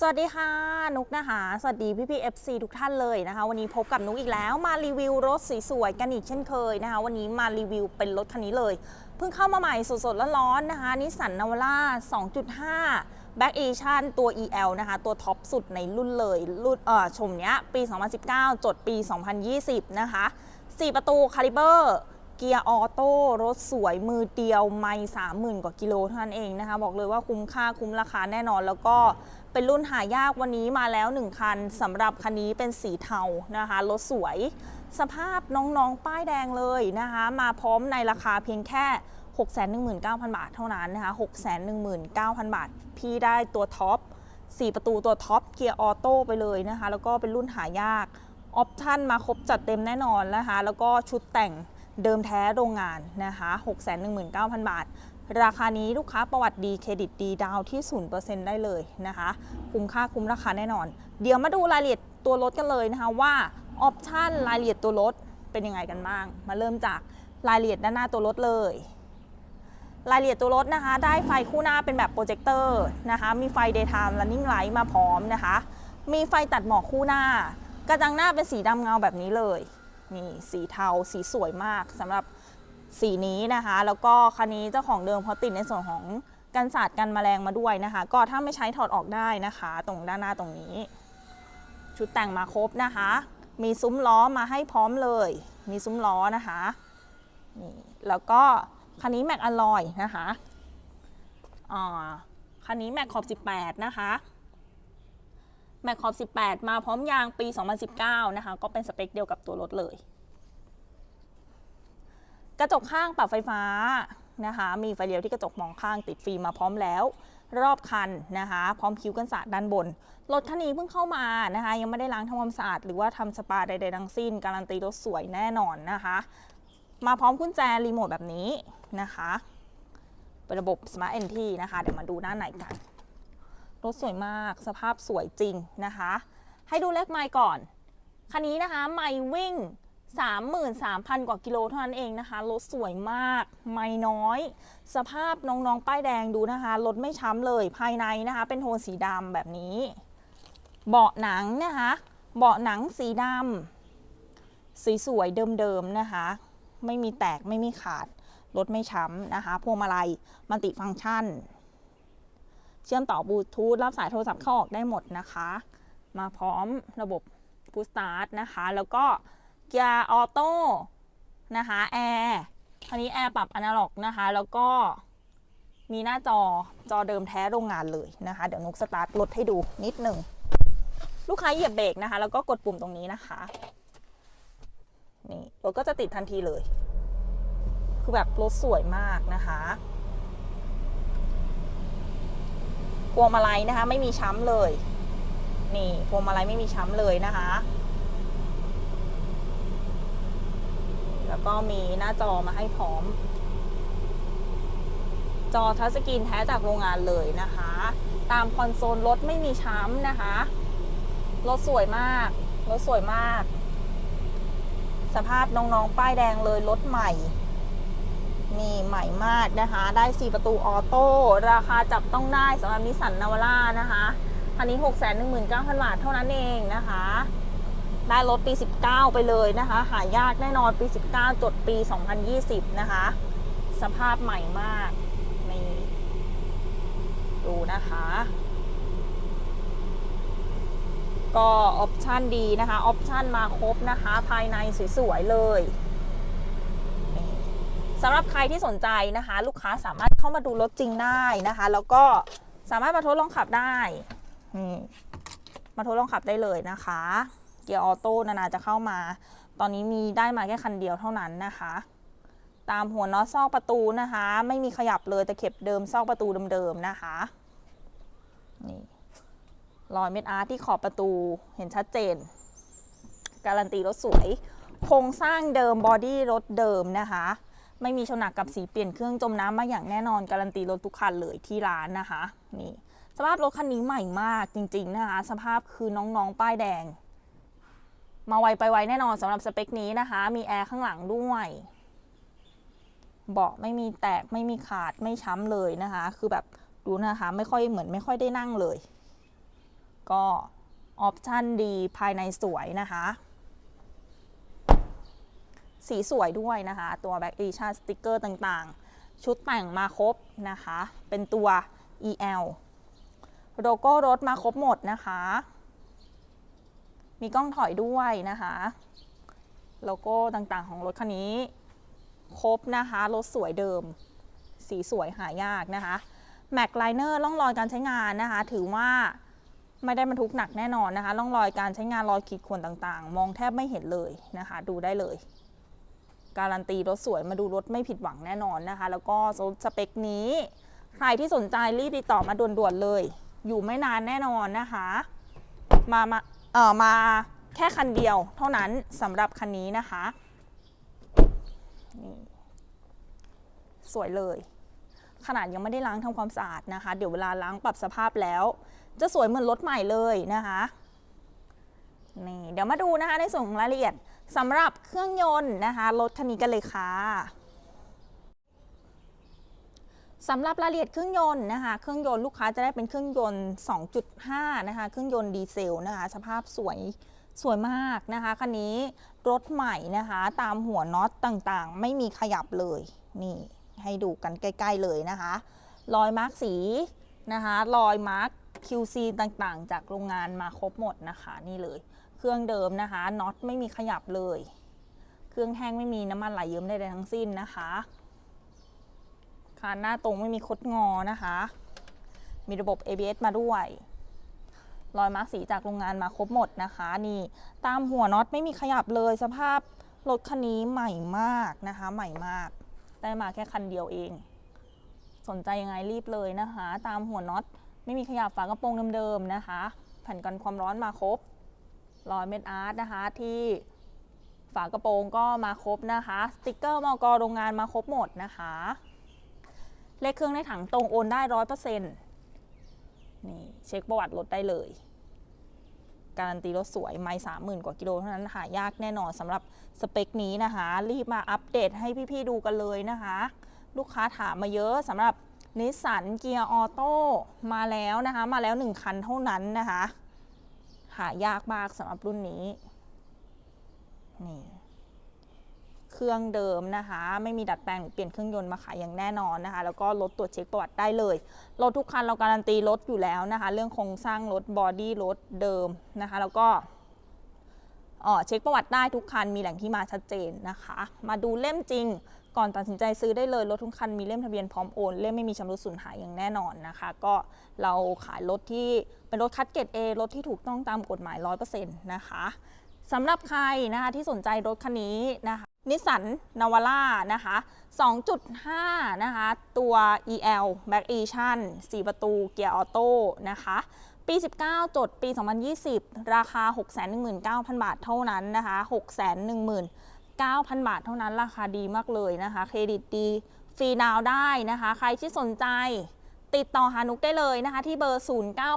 สวัสดีค่ะนุกนะคะ สวัสดีพี่พี่เอฟซีทุกท่านเลยนะคะ วันนี้พบกับนุกอีกแล้วมารีวิวรถสวยๆกันอีกเช่นเคยนะคะ วันนี้มารีวิวเป็นรถคันนี้เลย เพิ่งเข้ามาใหม่สดๆร้อนๆนะคะนิสสันนาวาร่า2.5 Back Edition ตัว EL นะคะ ตัวท็อปสุดในรุ่นเลยรุ่นเอ่อชมเนี้ยปี 2019 จดปี 2020 นะคะ 4 ประตูคาลิเบอร์เกียร์ออโต้รถสวยมือเดียวไม่สามหมื่นกว่ากิโลเท่านั้นเองนะคะ บอกเลยว่าคุ้มค่าคุ้มราคาแน่นอนแล้วก็ เป็นรุ่นหายากวันนี้มาแล้ว 1 คันสำหรับคันนี้เป็นสีเทานะคะรถสวย สภาพน้องๆป้ายแดงเลยนะคะ มาพร้อมในราคาเพียงแค่ 619,000 บาทเท่านั้นนะคะ 619,000 บาท พี่ได้ตัวท็อป4 ประตูตัวท็อปเกียร์ออโต้ไปเลยนะคะ แล้วก็เป็นรุ่นหายากออปชั่นมาครบจัดเต็มแน่นอนนะคะ แล้วก็ชุดแต่งเดิมแท้โรงงานนะคะ 619,000 บาท ราคานี้ลูกค้าประวัติดีเครดิตดีดาวที่ 0%ได้เลยนะคะ คุ้มค่าคุ้มราคาแน่นอน เดี๋ยวมาดูรายละเอียดตัวรถกันเลยนะคะว่าออปชันรายละเอียดตัวรถเป็นยังไงกันบ้าง มาเริ่มจากรายละเอียดด้านหน้าตัวรถเลย รายละเอียดตัวรถนะคะ ได้ไฟคู่หน้าเป็นแบบโปรเจคเตอร์นะคะ มีไฟ daytime running light มาพร้อมนะคะ มีไฟตัดหมอกคู่หน้า กระจังหน้าเป็นสีดำเงาแบบนี้เลย นี่สีเทาสีสวยมากสำหรับ สีนี้นะคะ แล้วก็คันนี้เจ้าของเดิมเขาติดในส่วนของกันศาสตร์กันแมลงมาด้วยนะคะ ก็ถ้าไม่ใช้ถอดออกได้นะคะ ตรงด้านหน้าตรงนี้ ชุดแต่งมาครบนะคะ มีซุ้มล้อมาให้พร้อมเลย มีซุ้มล้อนะคะนี่แล้วก็คันนี้แม็กอลอยนะคะอ่าคันนี้แม็กขอบ 18 นะคะแม็กขอบ 18 มาพร้อมยางปี 2019 นะคะ ก็เป็นสเปคเดียวกับตัวรถเลย กระจกข้างปรับไฟฟ้านะคะ มีไฟเลี้ยวที่กระจกมองข้างติดฟิล์มมาพร้อมแล้ว รอบคันนะคะ พร้อมคิ้วกันสาดด้านบน รถคันนี้เพิ่งเข้ามานะคะ ยังไม่ได้ล้างทำความสะอาดหรือว่าทำสปาใดๆทั้งสิ้น การันตีรถสวยแน่นอนนะคะ มาพร้อมกุญแจรีโมทแบบนี้นะคะเป็นระบบ Smart NT นะคะ เดี๋ยวมาดูด้าไหนกัน รถสวยมาก สภาพสวยจริงนะคะ ให้ดูเลขไมล์ก่อน คันนี้นะคะ ไมล์วิ่ง 33,000 กว่ากิโลเท่านั้นเองนะคะรถสวยมาก ไม่น้อย สภาพน้องๆ ป้ายแดงดูนะคะรถไม่ช้ำเลยภายในนะคะ เป็นโทนสีดำแบบนี้ เบาะหนังนะคะ เบาะหนังสีดำสีสวยเดิมๆนะคะ ไม่มีแตกไม่มีขาดรถไม่ช้ำนะคะพวงมาลัยมัลติฟังก์ชัน เชื่อมต่อบลูทูธรับสายโทรศัพท์เข้าออกได้หมดนะคะ มาพร้อมระบบพุสตาร์ทนะคะ แล้วก็ เกียร์ออโต้นะคะแอร์คันนี้แอร์ปรับอนาล็อกนะคะ แล้วก็มีหน้าจอจอเดิมแท้โรงงานเลยนะคะ เดี๋ยวนุกสตาร์ทรถให้ดูนิดหนึ่ง ลูกค้าเหยียบเบรกนะคะ แล้วก็กดปุ่มตรงนี้นะคะ นี่รถก็จะติดทันทีเลย คือแบบรถสวยมากนะคะพวงมาลัยนะคะ ไม่มีช้ำเลย นี่พวงมาลัยไม่มีช้ำเลยนะคะ แล้วก็มีหน้าจอมาให้พร้อม จอทัชสกรีนแท้จากโรงงานเลยนะคะ ตามคอนโซลรถไม่มีช้ำนะคะ รถสวยมาก รถสวยมาก สภาพน้องๆ ป้ายแดงเลยรถใหม่นี่ใหม่มากนะคะ ได้ 4 ประตูออโต้ ราคาจับต้องได้สำหรับนิสสันนาวาร่านะคะ คันนี้ 619,000 บาทเท่านั้นเองนะคะ ได้รถปี 19 ไปเลยนะคะ หายากแน่นอนปี 19 จดปี 2020 นะคะ สภาพใหม่มากนี่ดูนะคะ ก็ออปชันดีนะคะ ออปชันมาครบนะคะ ภายในสวยๆเลยสำหรับใครที่สนใจนะคะ ลูกค้าสามารถเข้ามาดูรถจริงได้นะคะ แล้วก็สามารถมาทดลองขับได้นี่มาทดลองขับได้เลยนะคะ เกียร์ออโต้นานาจะเข้ามา ตอนนี้มีได้มาแค่คันเดียวเท่านั้นนะคะ ตามหัวน็อตซอกประตูนะคะ ไม่มีขยับเลยตะเข็บเดิมซอกประตูเดิมๆนะคะนี่รอยเม็ดอาร์ตที่ขอบประตูเห็นชัดเจน การันตีรถสวย โครงสร้างเดิมบอดี้รถเดิมนะคะ ไม่มีชนหนักกับสีเปลี่ยนเครื่องจมน้ำมาอย่างแน่นอนการันตีรถทุกคันเลยที่ร้านนะคะนี่สภาพรถคันนี้ใหม่มากจริงๆนะคะ สภาพคือน้องๆ ป้ายแดง มาไวไปไวแน่นอนสำหรับสเปคนี้นะคะ มีแอร์ข้างหลังด้วยเบาะไม่มีแตกไม่มีขาดไม่ช้ำเลยนะคะ คือแบบดูนะคะ ไม่ค่อยเหมือนไม่ค่อยได้นั่งเลย ก็ออปชั่นดีภายในสวยนะคะ สีสวยด้วยนะคะ ตัว Back Edition สติกเกอร์ต่างๆ ชุดแต่งมาครบนะคะ เป็นตัว EL โลโก้รถมาครบหมดนะคะ มีกล้องถอยด้วยนะคะโลโก้ต่างๆ ของรถคันนี้ ครบนะคะรถสวยเดิม สีสวยหายากนะคะแม็กไลเนอร์ร่องรอยการใช้งานนะคะ ถือว่าไม่ได้บรรทุกหนักแน่นอนนะคะร่องรอยการใช้งานรอยขีดข่วนต่างๆ มองแทบไม่เห็นเลยนะคะ ดูได้เลย การันตีรถสวยมาดูรถไม่ผิดหวังแน่นอนนะคะ แล้วก็สเปคนี้ ใครที่สนใจรีบติดต่อมาด่วนๆเลย อยู่ไม่นานแน่นอนนะคะ มามา มาแค่คันเดียวเท่านั้นสำหรับคันนี้นะคะ สวยเลย ขนาดยังไม่ได้ล้างทำความสะอาดนะคะ เดี๋ยวเวลาล้างปรับสภาพแล้ว จะสวยเหมือนรถใหม่เลยนะคะนี่เดี๋ยวมาดูนะคะในส่วนของรายละเอียดสำหรับเครื่องยนต์นะคะ รถคันนี้กันเลยค่ะ สำหรับรายละเอียดเครื่องยนต์นะคะ เครื่องยนต์ลูกค้าจะได้เป็นเครื่องยนต์ 2.5 นะคะ เครื่องยนต์ดีเซลนะคะ สภาพสวยสวยมากนะคะ คันนี้รถใหม่นะคะ ตามหัวน็อตต่างๆ ไม่มีขยับเลย นี่ ให้ดูกันใกล้ ๆ เลยนะคะ รอยมาร์กสีนะคะ รอยมาร์ก QC ต่างๆ จากโรงงานมาครบหมดนะคะ นี่เลย เครื่องเดิมนะคะ น็อตไม่มีขยับเลย เครื่องแห้งไม่มีน้ำมันไหลเยิ้มใดๆทั้งสิ้นนะคะ คานหน้าตรงไม่มีคดงอนะคะ มีระบบ ABS มาด้วยรอยมาร์กสีจากโรงงานมาครบหมดนะคะ นี่ตามหัวน็อตไม่มีขยับเลยสภาพรถคันนี้ใหม่มากนะคะ ใหม่มากได้มาแค่คันเดียวเอง สนใจยังไงรีบเลยนะคะ ตามหัวน็อตไม่มีขยับฝากระโปรงเดิมๆนะคะ แผ่นกันความร้อนมาครบรอยเม็ดอาร์ตนะคะที่ฝากระโปรงก็มาครบนะคะ สติกเกอร์มอกโรงงานมาครบหมดนะคะ เลขเครื่องในถังตรงโอนได้ร้อยเปอร์เซ็นต์นี่เช็คประวัติรถได้เลย การันตีรถสวยไม่สามหมื่นกว่ากิโลเท่านั้นหายากแน่นอนสำหรับสเปคนี้นะคะ รีบมาอัปเดตให้พี่ๆดูกันเลยนะคะ ลูกค้าถามมาเยอะสำหรับนิสสันเกียร์ออโต้มาแล้วนะคะ มาแล้ว 1 คันเท่านั้นนะคะ หายากมากสำหรับรุ่นนี้นี่ เครื่องเดิมนะคะ ไม่มีดัดแปลงหรือเปลี่ยนเครื่องยนต์มาขายอย่างแน่นอนนะคะ แล้วก็รถตรวจเช็คประวัติได้เลย รถทุกคันเราการันตีรถอยู่แล้วนะคะ เรื่องโครงสร้างรถบอดี้รถเดิมนะคะ แล้วก็อ๋อเช็คประวัติได้ทุกคันมีแหล่งที่มาชัดเจนนะคะ มาดูเล่มจริง ก่อนตัดสินใจซื้อได้เลย รถทุกคันมีเล่มทะเบียนพร้อมโอน เล่มไม่มีชำรุดสูญหายอย่างแน่นอนนะคะ ก็เราขายรถที่เป็นรถคัดเกรด A รถที่ถูกต้องตามกฎหมาย 100%นะคะสำหประใครนะคะที่สนใจรถคันนี้นะคะ นิสสันนาวาร่านะคะ 2.5 นะคะ ตัว EL Back Edition 4 ประตูเกียร์ออโต้นะคะ ปี 19 จดปี 2020 ราคา 619,000 บาทเท่านั้นนะคะ 619,000 บาทเท่านั้น ราคาดีมากเลยนะคะ เครดิตดี ฟรีดาวได้นะคะ ใครที่สนใจติดต่อหานุกได้เลยนะคะ ที่เบอร์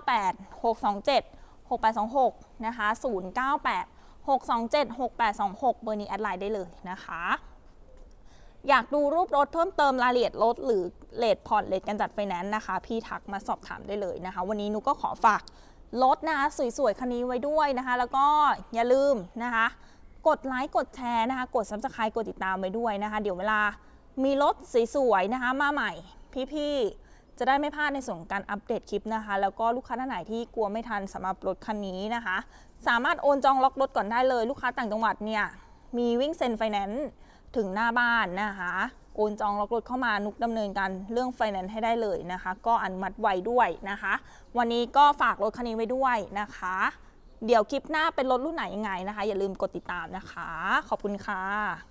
098 627 6826 นะคะ 098 627 6826 เบอร์นี้แอดไลน์ได้เลยนะคะ อยากดูรูปรถเพิ่มเติมรายละเอียดรถหรือเลทผ่อนเลทการจัดไฟแนนซ์นะคะ พี่ทักมาสอบถามได้เลยนะคะ วันนี้นุก็ขอฝากรถนะคะสวยๆคันนี้ไว้ด้วยนะคะ แล้วก็อย่าลืมนะคะ กดไลค์กดแชร์นะคะ กด subscribe กดติดตามไว้ด้วยนะคะ เดี๋ยวเวลามีรถสวยๆนะคะ มาใหม่พี่ๆ จะได้ไม่พลาดในส่วนการอัปเดตคลิปนะคะ แล้วก็ลูกค้าท่านไหนที่กลัวไม่ทันสำหรับรถคันนี้นะคะ สามารถโอนจองล็อกรถก่อนได้เลย ลูกค้าต่างจังหวัดเนี่ยมีวิ่งเซ็นไฟแนนซ์ถึงหน้าบ้านนะคะ โอนจองล็อกรถเข้ามานุกดำเนินการเรื่องไฟแนนซ์ให้ได้เลยนะคะ ก็อนุมัติไวด้วยนะคะ วันนี้ก็ฝากรถคันนี้ไว้ด้วยนะคะ เดี๋ยวคลิปหน้าเป็นรถรุ่นไหนยังไงนะคะ อย่าลืมกดติดตามนะคะ ขอบคุณค่ะ